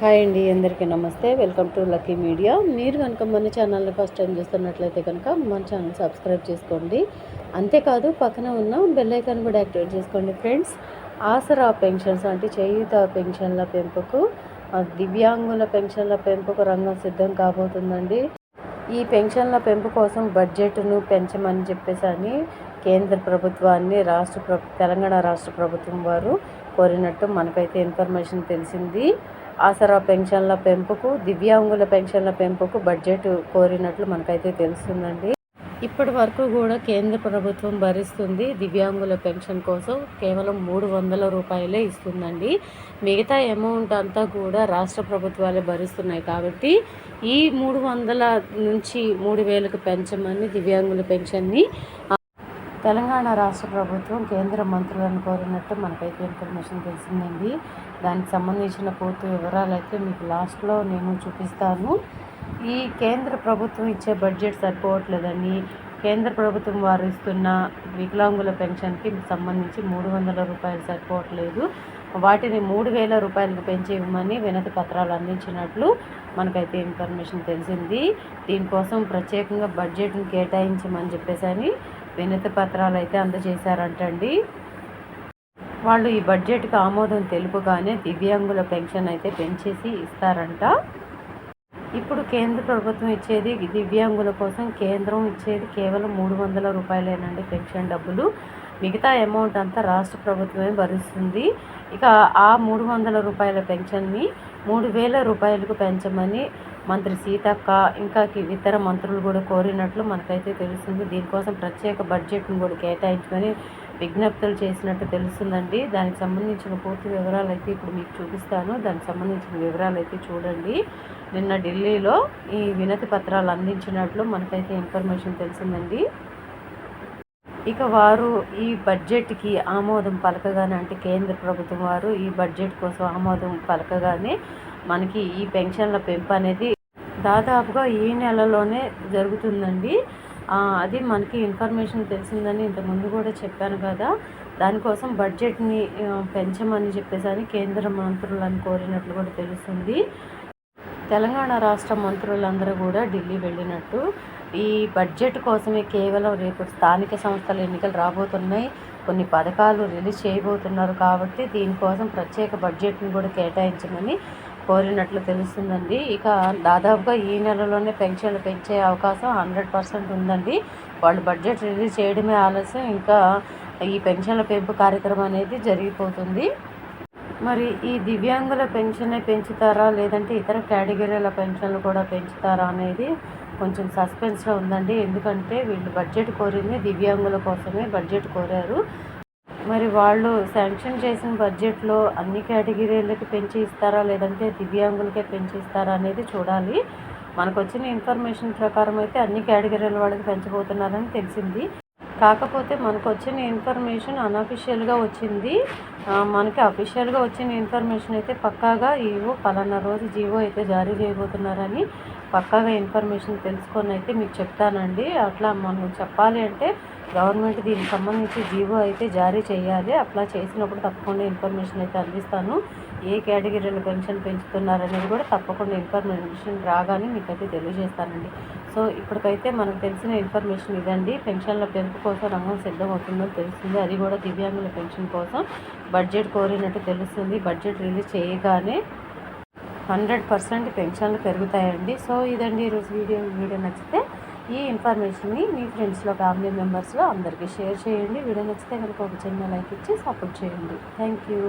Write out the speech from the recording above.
Hi అండి అందరికీ నమస్తే. Welcome to lucky media. మీరు కనుక మన ఛానల్ని ఫస్ట్ టైం చూస్తున్నట్లయితే కనుక మన ఛానల్ సబ్స్క్రైబ్ చేసుకోండి. అంతేకాదు పక్కన ఉన్న బెల్ ఐకాన్ కూడా యాక్టివేట్ చేసుకోండి ఫ్రెండ్స్. ఆసరా పెన్షన్స్ అంటే చేయూత పెన్షన్ల పెంపుకు దివ్యాంగుల పెన్షన్ల పెంపుకు రంగం సిద్ధం కాబోతుందండి. ఈ పెన్షన్ల పెంపు కోసం బడ్జెట్ను పెంచమని చెప్పేసి అని కేంద్ర ప్రభుత్వాన్ని రాష్ట్ర ప్ర తెలంగాణ రాష్ట్ర ప్రభుత్వం వారు కోరినట్టు మనకైతే ఇన్ఫర్మేషన్ తెలిసింది. ఆసరా పెన్షన్ల పెంపుకు దివ్యాంగుల పెన్షన్ల పెంపుకు బడ్జెట్ కోరినట్లు మనకైతే తెలుస్తుందండి. ఇప్పటి వరకు కూడా కేంద్ర ప్రభుత్వం భరిస్తుంది దివ్యాంగుల పెన్షన్ కోసం కేవలం మూడు వందల రూపాయలే ఇస్తుందండి. మిగతా అమౌంట్ అంతా కూడా రాష్ట్ర ప్రభుత్వాలే భరిస్తున్నాయి కాబట్టి ఈ మూడు వందల నుంచి మూడు వేలకు పెంచమని దివ్యాంగుల పెన్షన్ని తెలంగాణ రాష్ట్ర ప్రభుత్వం కేంద్ర మంత్రులను కోరినట్టు మనకైతే ఇన్ఫర్మేషన్ తెలిసిందండి. దానికి సంబంధించిన పూర్తి వివరాలు అయితే మీకు లాస్ట్లో నేను చూపిస్తాను. ఈ కేంద్ర ప్రభుత్వం ఇచ్చే బడ్జెట్ సరిపోవట్లేదని కేంద్ర ప్రభుత్వం వారు ఇస్తున్న వికలాంగుల పెన్షన్కి సంబంధించి మూడు వందల రూపాయలు సరిపోవట్లేదు. వాటిని మూడు వేల రూపాయలకు పెంచి ఇవ్వమని వినతి పత్రాలు అందించినట్లు మనకైతే ఇన్ఫర్మేషన్ తెలిసింది. దీనికోసం ప్రత్యేకంగా బడ్జెట్ని కేటాయించమని చెప్పేసి అని వినతి పత్రాలు అయితే అందజేశారంటండి. వాళ్ళు ఈ బడ్జెట్కి ఆమోదం తెలుపుగానే దివ్యాంగుల పెన్షన్ అయితే పెంచేసి ఇస్తారంట. ఇప్పుడు కేంద్ర ప్రభుత్వం ఇచ్చేది దివ్యాంగుల కోసం కేంద్రం ఇచ్చేది కేవలం మూడు వందల రూపాయలేనండి పెన్షన్ డబ్బులు. మిగతా అమౌంట్ అంతా రాష్ట్ర ప్రభుత్వమే భరిస్తుంది. ఇక ఆ మూడు వందల రూపాయల పెన్షన్ని మూడు వేల రూపాయలకు పెంచమని మంత్రి సీతక్క ఇంకా ఇతర మంత్రులు కూడా కోరినట్లు మనకైతే తెలుస్తుంది. దీనికోసం ప్రత్యేక బడ్జెట్ను కూడా కేటాయించమని విజ్ఞప్తులు చేసినట్టు తెలుస్తుందండి. దానికి సంబంధించిన పూర్తి వివరాలు అయితే ఇప్పుడు మీకు చూపిస్తాను. దానికి సంబంధించిన వివరాలు అయితే చూడండి. నిన్న ఢిల్లీలో ఈ వినతి పత్రాలు అందించినట్లు మనకైతే ఇన్ఫర్మేషన్ తెలిసిందండి. ఇక వారు ఈ బడ్జెట్కి ఆమోదం పలకగానే అంటే కేంద్ర ప్రభుత్వం వారు ఈ బడ్జెట్ కోసం ఆమోదం పలకగానే మనకి ఈ పెన్షన్ల పెంపు అనేది దాదాపుగా ఈ నెలలోనే జరుగుతుందండి. అది మనకి ఇన్ఫర్మేషన్ తెలిసిందని ఇంతకుముందు కూడా చెప్పాను కదా. దానికోసం బడ్జెట్ని పెంచమని చెప్పేసి కేంద్ర మంత్రులను కోరినట్లు కూడా తెలుస్తుంది. తెలంగాణ రాష్ట్ర మంత్రులందరూ కూడా ఢిల్లీ వెళ్ళినట్టు. ఈ బడ్జెట్ కోసమే కేవలం రేపు స్థానిక సంస్థల ఎన్నికలు రాబోతున్నాయి. కొన్ని పథకాలు రిలీజ్ చేయబోతున్నారు కాబట్టి దీనికోసం ప్రత్యేక బడ్జెట్ని కూడా కేటాయించమని కోరినట్లు తెలుస్తుందండి. ఇక దాదాపుగా ఈ నెలలోనే పెన్షన్లు పెంచే అవకాశం హండ్రెడ్ పర్సెంట్ ఉందండి. వాళ్ళు బడ్జెట్ రిలీజ్ చేయడమే ఆలస్యం. ఇంకా ఈ పెన్షన్ల పెంపు కార్యక్రమం అనేది జరిగిపోతుంది. మరి ఈ దివ్యాంగుల పెన్షనే పెంచుతారా? లేదంటే ఇతర కేటగిరీల పెన్షన్లు కూడా పెంచుతారా అనేది కొంచెం సస్పెన్స్లో ఉందండి. ఎందుకంటే వీళ్ళు బడ్జెట్ కోరింది దివ్యాంగుల కోసమే బడ్జెట్ కోరారు. మరి వాళ్ళు శాంక్షన్ చేసిన బడ్జెట్లో అన్ని కేటగిరీలకి పెంచి ఇస్తారా? లేదంటే దివ్యాంగులకే పెంచి ఇస్తారా అనేది చూడాలి. మనకు వచ్చిన ఇన్ఫర్మేషన్ ప్రకారం అయితే అన్ని కేటగిరీల వాళ్ళకి పెంచబోతున్నారని తెలిసింది. కాకపోతే మనకు వచ్చిన ఇన్ఫర్మేషన్ అన్అఫిషియల్గా వచ్చింది. మనకి అఫీషియల్గా వచ్చిన ఇన్ఫర్మేషన్ అయితే పక్కాగా ఈవో పలానా రోజు జీవో అయితే జారీ చేయబోతున్నారని పక్కాగా ఇన్ఫర్మేషన్ తెలుసుకొని అయితే మీకు చెప్తానండి. అట్లా మనం చెప్పాలి అంటే గవర్నమెంట్ దీనికి సంబంధించి జీవో అయితే జారీ చేయాలి. అట్లా చేసినప్పుడు తప్పకుండా ఇన్ఫర్మేషన్ అయితే అందిస్తాను. ఏ కేటగిరీలో పెన్షన్ పెంచుతున్నారనేది కూడా తప్పకుండా ఇన్ఫర్మేషన్ రాగానే మీకైతే తెలియజేస్తానండి. సో ఇప్పటికైతే మనకు తెలిసిన ఇన్ఫర్మేషన్ ఇదండి. పెన్షన్ల పెంపు కోసం రంగం సిద్ధమవుతుందని తెలుస్తుంది. అది కూడా దివ్యాంగుల పెన్షన్ కోసం బడ్జెట్ కోరినట్టు తెలుస్తుంది. బడ్జెట్ రిలీజ్ చేయగానే హండ్రెడ్ పర్సెంట్ పెన్షన్లు పెరుగుతాయండి. సో ఇదండి ఈరోజు వీడియో. వీడియో నచ్చితే ఈ ఇన్ఫర్మేషన్ని మీ ఫ్రెండ్స్లో ఫ్యామిలీ మెంబర్స్లో అందరికీ షేర్ చేయండి. వీడియో నచ్చితే కనుక ఒక చిన్న లైక్ ఇచ్చి సపోర్ట్ చేయండి. Thank you